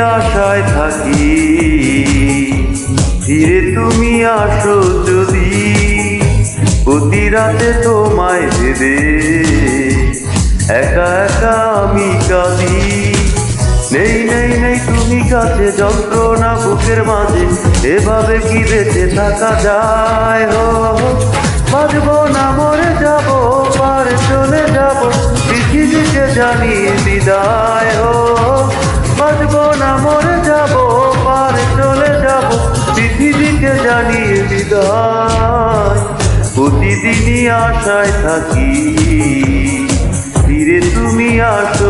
আশায় থাকি। ধীরে তুমি আসো যদি। প্রতি রাতে তোমায় ভেবে একা একা আমি কাঁদি। নেই নেই নেই তুমি কাছে যন্ত্রণা বুকের মাঝে। এভাবে কি বেঁচে থাকা যায়? হো বাজবো না, মরে যাব, পার চলে যাব। পৃথিবীকে জানিয়ে বিদায়। প্রতিদিনই আশায় থাকি। ফিরে তুমি আসো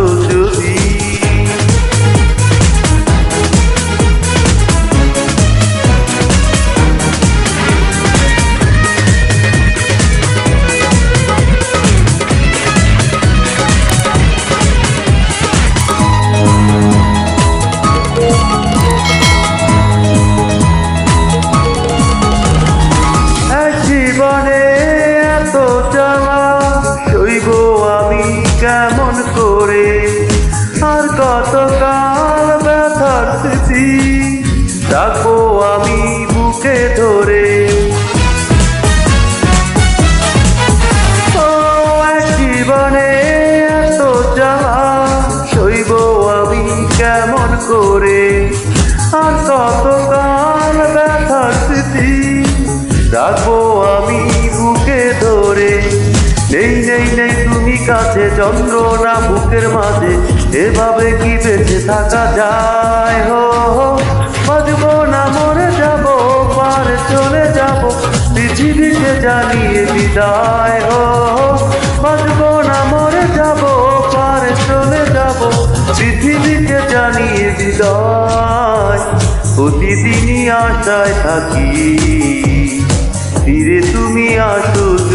আমি বুকে ধরে। নেই নেই নেই, তুমি কাছে যন্ত্রণা বুকের মাঝে। এভাবে কি বেঁচে থাকা যায় হো বাজবো না, মরে যাব, পার চলে যাব। পৃথিবীকে জানিয়ে বিদায় হো বাজবো না, মরে যাব, পার চলে যাব। পৃথিবীকে জানিয়ে বিদায়। প্রতিদিনই আশায় থাকি। ফিরে তুমি আসো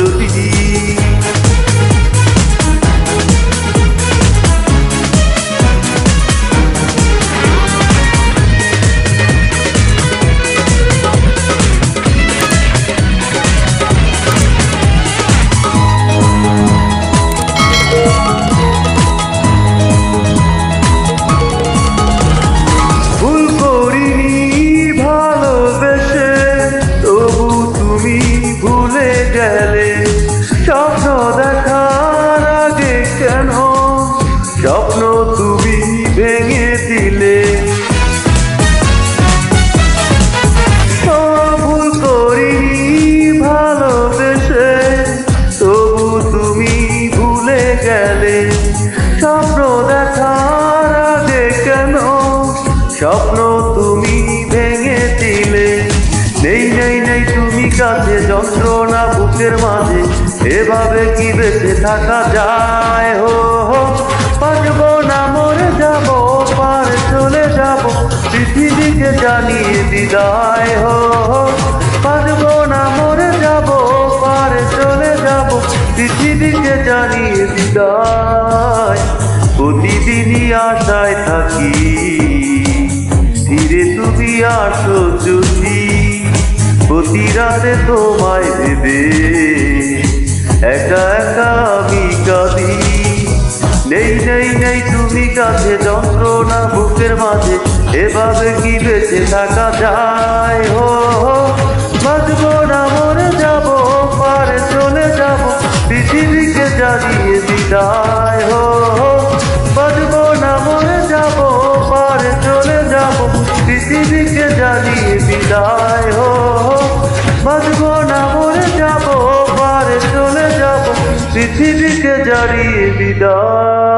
স্বপ্ন তুমি ভেঙে দিলে। ভুল ভালোবেসে, তবু তুমি ভুলে গেলে। স্বপ্ন কেন? স্বপ্ন তুমি ভেঙে দিলে। নেই নেই নেই, তুমি কাছে যন্ত্রণা বুকের মাঝে। এভাবে কি বেঁচে থাকা যায়? হো হো বাজবো না, মরে যাব, পার চলে যাব, পৃথিবীকে জানিয়ে বিদায়। হো হো বাজবো না, মরে যাব, পার চলে যাব, পৃথিবীকে জানিয়ে বিদায়। প্রতিদিনই আশায় থাকি, ধীরে তুমি আসো যদি প্রতি রাতে তোমায় ভেবে। কাছে যন্ত্রণা বুকের মাঝে, এভাবে কি বেঁচে থাকা যায়? হো বাজবো না, মরে যাব, পারে চলে যাব, পৃথিবীকে জানিয়ে বিদায় হো বাজবো না, মরে যাব, পারে চলে যাব, পৃথিবীকে জানিয়ে বিদায় হো বাজবো না, মরে যাব, পারে চলে যাব, পৃথিবীকে জানিয়ে বিদায়